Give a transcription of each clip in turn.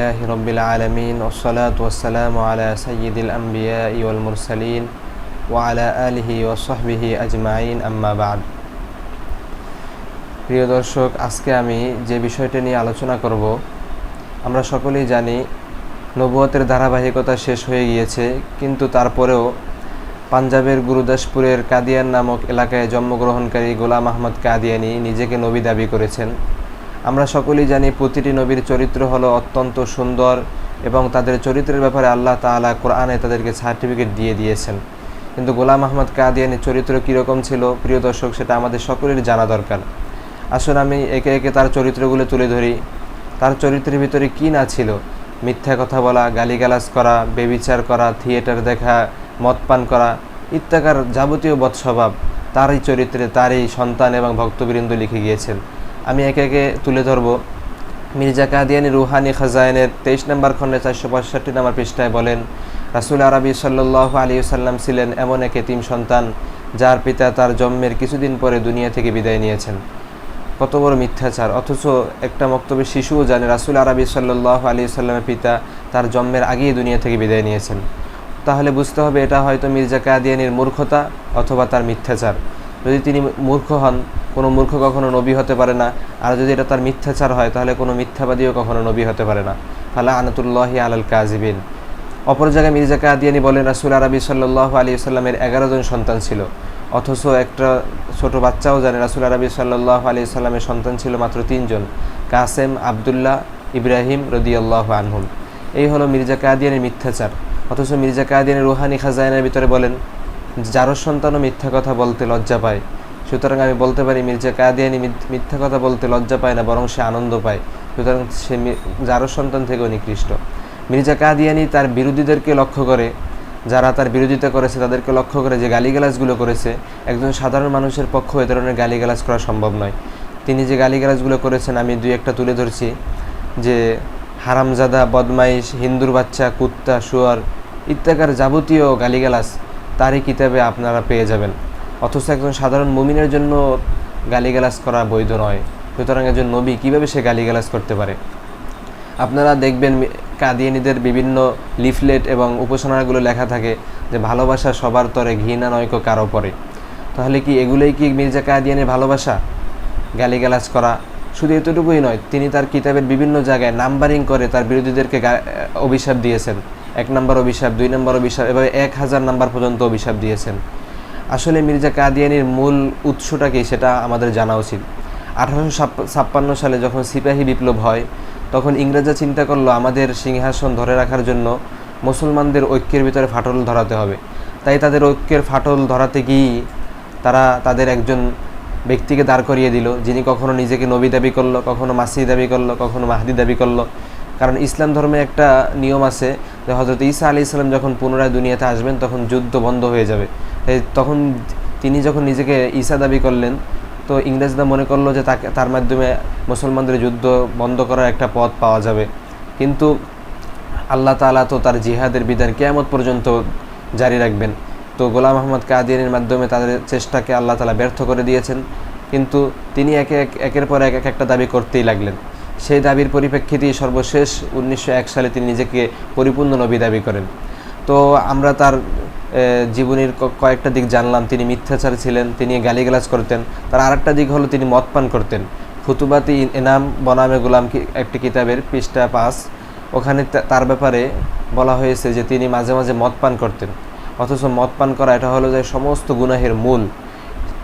الله رب العالمين والصلاة والسلام على سيد الأنبياء والمرسلين وعلى آله وصحبه أجمعين أما بعد প্রিয় দর্শক আজকে আমি যে বিষয়টা নিয়ে আলোচনা করব আমরা সকলেই জানি নবুয়তের ধারাবাহিকতা শেষ হয়ে গিয়েছে কিন্তু তারপরেও পাঞ্জাবের গুরুদাসপুরের কাদিয়ান নামক এলাকায় জন্মগ্রহণকারী গোলাম আহমদ কাদিয়ানি নিজেকে নবী দাবি করেছেন আমরা সকলেই জানি প্রতিটি নবীর চরিত্র হলো অত্যন্ত সুন্দর এবং তাদের চরিত্রের ব্যাপারে আল্লাহ তাআলা কোরআনে তাদেরকে সার্টিফিকেট দিয়ে দিয়েছেন। কিন্তু গোলাম আহমদ কাদিয়ানির চরিত্র কীরকম ছিল? প্রিয় দর্শক, সেটা আমাদের সকলের জানা দরকার। আসলে আমি একে একে তার চরিত্রগুলো তুলে ধরি। তার চরিত্রের ভিতরে কী না ছিল? মিথ্যা কথা বলা, গালিগালাজ করা, বেবিচার করা, থিয়েটার দেখা, মদ পান করা ইত্যাকার যাবতীয় বৎস্বভাব তারই চরিত্রে তারই সন্তান এবং ভক্তবৃন্দ লিখে গিয়েছেন। আমি একে একে তুলে ধরব। মির্জা কাদিয়ানি রুহানি খাজায়নের তেইশ নম্বর খণ্ডে চারশো পঁয়ষট্টি নম্বর পৃষ্ঠায় বলেন, রাসুল আরবি সাল্লাহ আলী সাল্লাম ছিলেন এমন এক এতিম সন্তান, যার পিতা তার জন্মের কিছুদিন পরে দুনিয়া থেকে বিদায় নিয়েছেন। কত বড় মিথ্যাচার, অথচ একটা বক্তব্যের শিশুও জানে রাসুল আরবি সাল্লাহ আলী সাল্লামের পিতা তার জন্মের আগেই দুনিয়া থেকে বিদায় নিয়েছেন। তাহলে বুঝতে হবে এটা হয়তো মির্জা কাদিয়ানির মূর্খতা অথবা তার মিথ্যাচার। যদি তিনি মূর্খ হন, কোনো মূর্খ কখনো নবী হতে পারে না। আর যদি এটা তার মিথ্যাচার হয়, তাহলে কোনো মিথ্যাবাদীও কখনো নবী হতে পারে না। ফালা আনাতুল্লাহি আলাল কাজিবিন অপর জায়গায় মির্জা কাদিয়ানি বলেন, রাসুল আরবি সাল্লাহ আলী সাল্লামের এগারো জন সন্তান ছিল। অথচ একটা ছোট বাচ্চাও জানে, রাসুল আরবি সাল্লাহ আলী সাল্লামের সন্তান ছিল মাত্র তিনজন কাসেম, আবদুল্লাহ, ইব্রাহিম রদিয়াল্লাহ আনহুম। এই হলো মির্জা কাদিয়ানের মিথ্যাচার। অথচ মির্জা কাদিয়ানের রুহানি খাজায়নের ভিতরে বলেন যারও সন্তানও মিথ্যা কথা বলতে লজ্জা পায়। সুতরাং আমি বলতে পারি, মির্জা কাদিয়ানি মিথ্যা কথা বলতে লজ্জা পায় না, বরং সে আনন্দ পায়। সুতরাং সে যারও সন্তান থেকেও নিকৃষ্ট। মির্জা কাদিয়ানি তার বিরোধীদেরকে লক্ষ্য করে। যারা তার বিরোধিতা করেছে, তাদেরকে লক্ষ্য করে যে গালিগালাজগুলো করেছে, একজন সাধারণ মানুষের পক্ষ এ ধরনের গালিগালাজ করা সম্ভব নয়। তিনি যে গালিগালাজগুলো করেছেন, আমি দুই একটা তুলে ধরছি। যে হারামজাদা, বদমাইশ, হিন্দুর বাচ্চা, কুত্তা, শুয়ার ইত্যাকার যাবতীয় গালিগালাজ তারই কিতাবে আপনারা পেয়ে যাবেন। অথচ একজন সাধারণ মুমিনের জন্য গালিগালাজ করা বৈধ নয়। সুতরাং একজন নবী কীভাবে সে গালিগালাজ করতে পারে? আপনারা দেখবেন কাদিয়ানিদের বিভিন্ন লিফলেট এবং উপাসনাগুলো লেখা থাকে যে ভালোবাসা সবার তরে ঘৃণা নয়ক কারও পরে। তাহলে কি এগুলোই কি মির্জা কাদিয়ানের ভালোবাসা? গালিগালাজ করা শুধু এতটুকুই নয়, তিনি তার কিতাবের বিভিন্ন জায়গায় নাম্বারিং করে তার বিরোধীদেরকে অভিশাপ দিয়েছেন। এক নম্বর অভিশাপ, দুই নম্বর অভিশাপ, এভাবে এক হাজার নাম্বার পর্যন্ত অভিশাপ দিয়েছেন। আসলে মির্জা কাদিয়ানির মূল উৎসটা কি সেটা আমাদের জানা উচিত। আঠারোশো ছাপ্পান্ন সালে যখন সিপাহী বিপ্লব হয়, তখন ইংরেজরা চিন্তা করল আমাদের সিংহাসন ধরে রাখার জন্য মুসলমানদের ঐক্যের ভিতরে ফাটল ধরাতে হবে। তাই তাদের ঐক্যের ফাটল ধরাতে গিয়েই তারা তাদের একজন ব্যক্তিকে দাঁড় করিয়ে দিল, যিনি কখনো নিজেকে নবী দাবি করল, কখনো মাসি দাবি করল, কখনো মাহাদি দাবি করল। কারণ ইসলাম ধর্মে একটা নিয়ম আছে যে হজরত ঈসা আলি ইসলাম যখন পুনরায় দুনিয়াতে আসবেন, তখন যুদ্ধ বন্ধ হয়ে যাবে। তখন তিনি যখন নিজেকে ঈসা দাবি করলেন, তো ইংরেজরা মনে করল যে তাকে, তার মাধ্যমে মুসলমানদের যুদ্ধ বন্ধ করার একটা পথ পাওয়া যাবে। কিন্তু আল্লাহ তালা তো তার জিহাদের বিধান কেয়ামত পর্যন্ত জারি রাখবেন। তো গোলাম আহমদ কাদিয়ানির মাধ্যমে তাদের চেষ্টাকে আল্লাহ তালা ব্যর্থ করে দিয়েছেন। কিন্তু তিনি একে এক একের পর এক একটা দাবি করতেই লাগলেন। সেই দাবির পরিপ্রেক্ষিতেই সর্বশেষ উনিশশো এক সালে তিনি নিজেকে পরিপূর্ণ নবী দাবি করেন। তো আমরা তার জীবনীর কয়েকটা দিক জানলাম। তিনি মিথ্যাচার ছিলেন, তিনি গালিগালাজ করতেন। তার আরেকটা দিক হলো তিনি মদ পান করতেন। ফুতুবাতি এনাম বনামে গোলাম একটি কিতাবের পৃষ্ঠা পাস ওখানে তার ব্যাপারে বলা হয়েছে যে তিনি মাঝে মাঝে মদ পান করতেন। অথচ মদ পান করা এটা হলো যে সমস্ত গুনাহের মূল।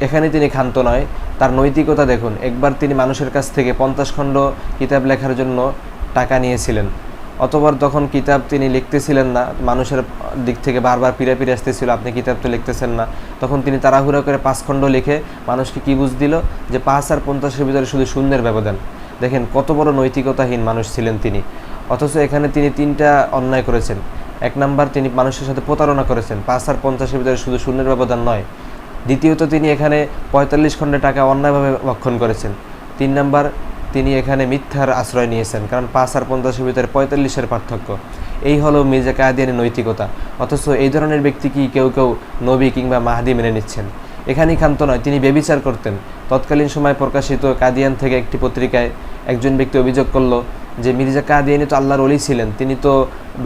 এখানে তিনি ক্ষান্ত নয় তার নৈতিকতা দেখুন। একবার তিনি মানুষের কাছ থেকে পঞ্চাশ খণ্ড কিতাব লেখার জন্য টাকা নিয়েছিলেন। অতবার তখন কিতাব তিনি লিখতেছিলেন না, মানুষের দিক থেকে বারবার পিড়ে পিড়ে আসতেছিল, আপনি কিতাব তো লিখতেছেন না। তখন তিনি তাড়াহুড়া করে পাঁচ খণ্ড লিখে মানুষকে কী বুঝ দিল? যে পাঁচ আর পঞ্চাশের ভিতরে শুধু শূন্যের ব্যবধান। দেখেন, কত বড় নৈতিকতাহীন মানুষ ছিলেন তিনি। অথচ এখানে তিনি তিনটা অন্যায় করেছেন। এক নাম্বার তিনি মানুষের সাথে প্রতারণা করেছেন। পাঁচ আর পঞ্চাশের ভিতরে শুধু শূন্যের ব্যবধান নয় দ্বিতীয়ত তিনি এখানে পঁয়তাল্লিশ খণ্ডে টাকা অন্যায়ভাবে ভক্ষণ করেছেন। তিন নাম্বার, তিনি এখানে মিথ্যার আশ্রয় নিয়েছেন, কারণ পাঁচ আর পঞ্চাশের ভিতরে পঁয়তাল্লিশের পার্থক্য। এই হলো মির্জা কাদিয়ানের নৈতিকতা, অথচ এই ধরনের ব্যক্তি কি কেউ কেউ নবী কিংবা মাহাদি মেনে নিচ্ছেন? এখানেই ক্ষান্ত নয়, তিনি বেবিচার করতেন। তৎকালীন সময় প্রকাশিত কাদিয়ান থেকে একটি পত্রিকায় একজন ব্যক্তি অভিযোগ করল যে মির্জা কাদিয়ানি তো আল্লাহর অলি ছিলেন, তিনি তো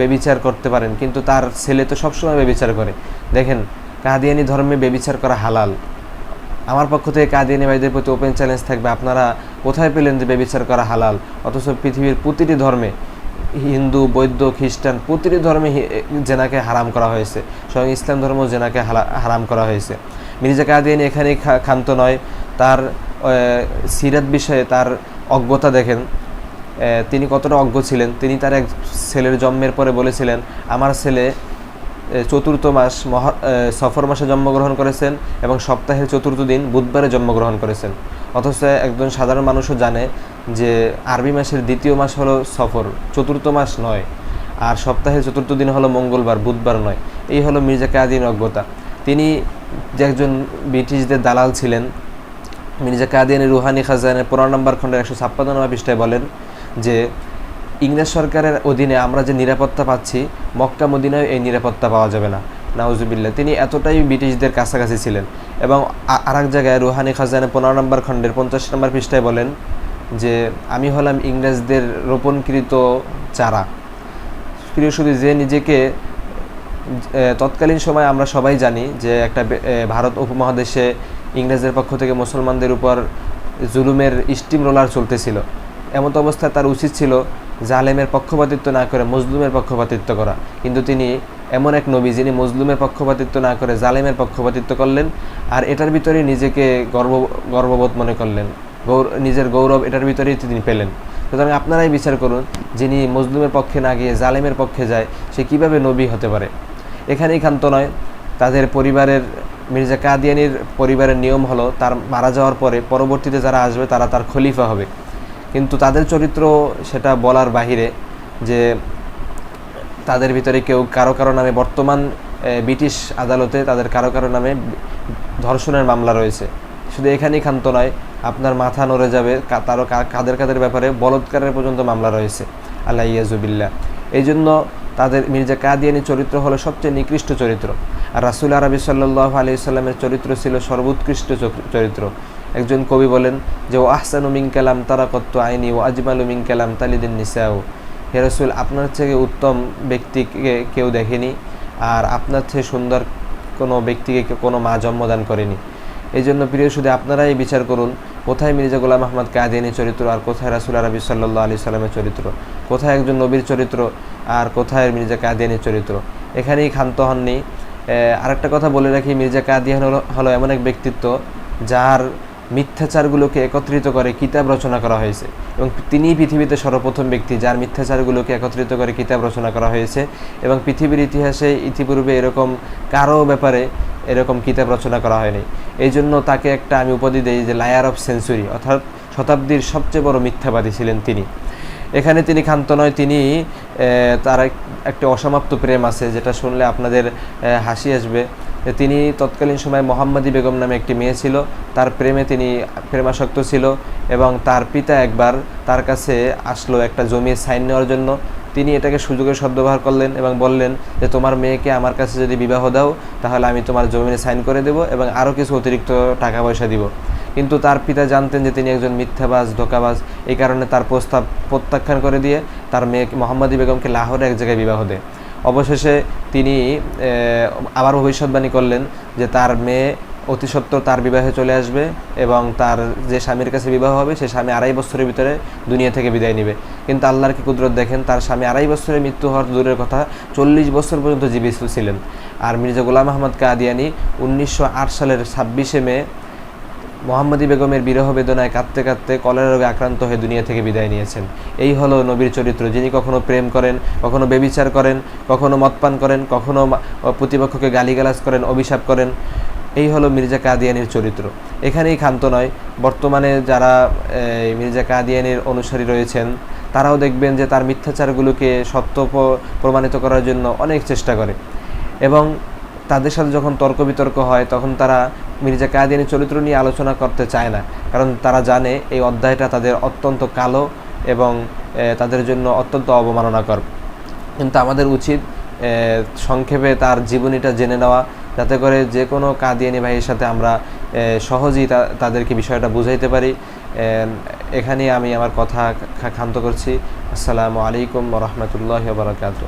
বেবিচার করতে পারেন, কিন্তু তার ছেলে তো সবসময় বেবিচার করে। দেখেন কাদিয়ানি ধর্মে বেবিচার করা হালাল। আমার পক্ষ থেকে কাদিয়ানি ভাইদের প্রতি ওপেন চ্যালেঞ্জ থাকবে, আপনারা কোথায় পেলেন যে বেবিচার করা হালাল? অথচ পৃথিবীর প্রতিটি ধর্মে, হিন্দু, বৌদ্ধ, খ্রিস্টান, প্রতিটি ধর্মে জেনাকে হারাম করা হয়েছে। স্বয়ং ইসলাম ধর্ম জেনাকে হারাম করা হয়েছে। মির্জা কাদিয়ানি এখানেই ক্ষান্ত নয়, তার সিরাত বিষয়ে তার অজ্ঞতা দেখেন। তিনি কতটা অজ্ঞ ছিলেন। তিনি তার এক ছেলের জন্মের পরে বলেছিলেন, আমার ছেলে চতুর্থ মাস মহা সফর মাসে জন্মগ্রহণ করেছেন এবং সপ্তাহের চতুর্থ দিন বুধবারে জন্মগ্রহণ করেছেন। অথচ একজন সাধারণ মানুষও জানে যে আরবি মাসের দ্বিতীয় মাস হলো সফর, চতুর্থ মাস নয়। আর সপ্তাহের চতুর্থ দিন হলো মঙ্গলবার, বুধবার নয়। এই হলো মির্জা কাদিন অজ্ঞতা তিনি যে একজন ব্রিটিশদের দালাল ছিলেন মির্জা কাদিয়ানি রুহানি খাজানের পনেরো নম্বর খণ্ডের একশো ছাপ্পান্ন পৃষ্ঠায় বলেন যে ইংরেজ সরকারের অধীনে আমরা যে নিরাপত্তা পাচ্ছি, মক্কা মদিনায় এই নিরাপত্তা পাওয়া যাবে না। নাউজুবিল্লাহ। তিনি এতটাই ব্রিটিশদের কাছাকাছি ছিলেন। এবং আর এক জায়গায় রুহানি খাজানের পনেরো নম্বর খণ্ডের পঞ্চাশ নম্বর পৃষ্ঠায় বলেন যে, আমি হলাম ইংরেজদের রোপণকৃত চারা। প্রিয় শুধু যে নিজেকে তৎকালীন সময় আমরা সবাই জানি যে একটা ভারত উপমহাদেশে ইংরেজদের পক্ষ থেকে মুসলমানদের উপর জুলুমের স্টিম রোলার চলতেছিল। এমত অবস্থায় তার উচিত ছিল জালেমের পক্ষপাতিত্ব না করে মজলুমের পক্ষপাতিত্ব করা। কিন্তু তিনি এমন এক নবী যিনি মজলুমের পক্ষপাতিত্ব না করে জালেমের পক্ষপাতিত্ব করলেন আর এটার ভিতরে নিজেকে গর্ব, গর্ববোধ মনে করলেন। গৌর, নিজের গৌরব এটার ভিতরেই তিনি পেলেন। সুতরাং আপনারাই বিচার করুন, যিনি মজলুমের পক্ষে না গিয়ে জালেমের পক্ষে যায়, সে কীভাবে নবী হতে পারে? এখানেই ক্ষান্ত নয়, তাদের পরিবারের, মির্জা কাদিয়ানির পরিবারের নিয়ম হলো, তার মারা যাওয়ার পরে পরবর্তীতে যারা আসবে তারা তার খলিফা হবে। কিন্তু তাদের চরিত্র সেটা বলার বাহিরে যে তাদের ভিতরে কেউ কারও কারও নামে বর্তমান ব্রিটিশ আদালতে তাদের কারও কারও নামে ধর্ষণের মামলা রয়েছে। শুধু এখানেই ক্ষান্ত নয়, আপনার মাথা নড়ে যাবে তারও কাদের কাদের ব্যাপারে বলৎকারের পর্যন্ত মামলা রয়েছে। আল্লাহ ইয়াজুবিল্লাহ এই জন্য তাদের মির্জা কাদিয়ানি চরিত্র হলো সবচেয়ে নিকৃষ্ট চরিত্র। আর রাসুল আরবি সাল্লাহ আলি সাল্লামের চরিত্র ছিল সর্বোৎকৃষ্ট চরিত্র। একজন কবি বলেন যে, ও আহসানু মিং কালাম তারা কত্ত আইনি ও আজমালু মিং কালাম তালিদিন নিসাও হে রসুল, আপনার থেকে উত্তম ব্যক্তিকে কেউ দেখেনি আর আপনার থেকে সুন্দর কোনো ব্যক্তিকে কোনো মা জন্মদান করেনি। এই জন্য প্রিয় শুধু আপনারাই বিচার করুন, কোথায় মির্জা গোলাম আহমদ কাদিয়ানি চরিত্র আর কোথায় রাসুল আরবি সাল্লাহ আলি সাল্লামের চরিত্র? কোথায় একজন নবীর চরিত্র আর কোথায় মির্জা কাদিয়ানির চরিত্র? এখানেই ক্ষান্ত হননি। আরেকটা কথা বলে রাখি, মির্জা কাদিয়ান হলো এমন এক ব্যক্তিত্ব যার মিথ্যাচারগুলোকে একত্রিত করে কিতাব রচনা করা হয়েছে। এবং তিনিই পৃথিবীতে সর্বপ্রথম ব্যক্তি যার মিথ্যাচারগুলোকে একত্রিত করে কিতাব রচনা করা হয়েছে এবং পৃথিবীর ইতিহাসে ইতিপূর্বে এরকম কারও ব্যাপারে এরকম কিতাব রচনা করা হয়নি। এই জন্য তাকে একটা আমি উপাধি দিই যে লায়ার অফ সেঞ্চুরি, অর্থাৎ শতাব্দীর সবচেয়ে বড় মিথ্যাবাদী ছিলেন তিনি। এখানে তিনি ক্ষান্ত নয়, তিনি তার এক- একটি অসমাপ্ত প্রেম আছে, যেটা শুনলে আপনাদের হাসি আসবে। তিনি তৎকালীন সময় মোহাম্মদী বেগম নামে একটি মেয়ে ছিল। তার প্রেমে তিনি প্রেমাসক্ত ছিল এবং তার পিতা একবার তার কাছে আসলো একটা জমি সাইন নেওয়ার জন্য। তিনি এটাকে সুযোগের সদ্ব্যবহার করলেন এবং বললেন যে, তোমার মেয়েকে আমার কাছে যদি বিবাহ দাও, তাহলে আমি তোমার জমিনে সাইন করে দেব এবং আরও কিছু অতিরিক্ত টাকা পয়সা দিব। কিন্তু তার পিতা জানতেন যে, তিনি একজন মিথ্যাবাজ, ধোকাবাজ। এই কারণে তার প্রস্তাব প্রত্যাখ্যান করে দিয়ে তার মেয়ে মোহাম্মদী বেগমকে লাহোরে এক জায়গায় বিবাহ দেয়। অবশেষে তিনি আবার ভবিষ্যৎবাণী করলেন যে তার মেয়ে অতি সত্বর তার বিবাহে চলে আসবে এবং তার যে স্বামীর কাছে বিবাহ হবে, সে স্বামী আড়াই বছরের ভিতরে দুনিয়া থেকে বিদায় নেবে। কিন্তু আল্লাহর কি কুদরত দেখেন? তার স্বামী আড়াই বছরে মৃত্যু হওয়ার দূরের কথা চল্লিশ বছর পর্যন্ত জীবিত ছিলেন। আর মির্জা গোলাম আহমদ কাদিয়ানি উনিশশো আট সালের ছাব্বিশে মে মোহাম্মদী বেগমের বিরহ বেদনায় কাঁদতে কাঁদতে কলেরা রোগে আক্রান্ত হয়ে দুনিয়া থেকে বিদায় নিয়েছেন। এই হলো নবীর চরিত্র। যিনি কখনো প্রেম করেন, কখনো বেবিচার করেন, কখনো মদপান করেন, কখনো প্রতিপক্ষকে গালিগালাজ করেন, অভিশাপ করেন, এই হলো মির্জা কাদিয়ানির চরিত্র। এখানেই ক্ষান্ত নয়, বর্তমানে যারা মির্জা কাদিয়ানির অনুসারী রয়েছেন, তারাও দেখবেন যে তার মিথ্যাচারগুলোকে সত্য প্রমাণিত করার জন্য অনেক চেষ্টা করে। এবং তাদের সাথে যখন তর্ক বিতর্ক হয়, তখন তারা মির্জা কাদিয়ানি চরিত্র নিয়ে আলোচনা করতে চায় না। কারণ তারা জানে এই অধ্যায়টা তাদের অত্যন্ত কালো এবং তাদের জন্য অত্যন্ত অবমাননাকর। কিন্তু আমাদের উচিত সংক্ষেপে তার জীবনীটা জেনে নেওয়া, যাতে করে যে কোনো কাদিয়ানি ভাইয়ের সাথে আমরা সহজেই তাদেরকে বিষয়টা বুঝাইতে পারি। এখানেই আমি আমার কথা ক্ষান্ত করছি। আসসালামু আলাইকুম রহমতুল্লাহ বারকাত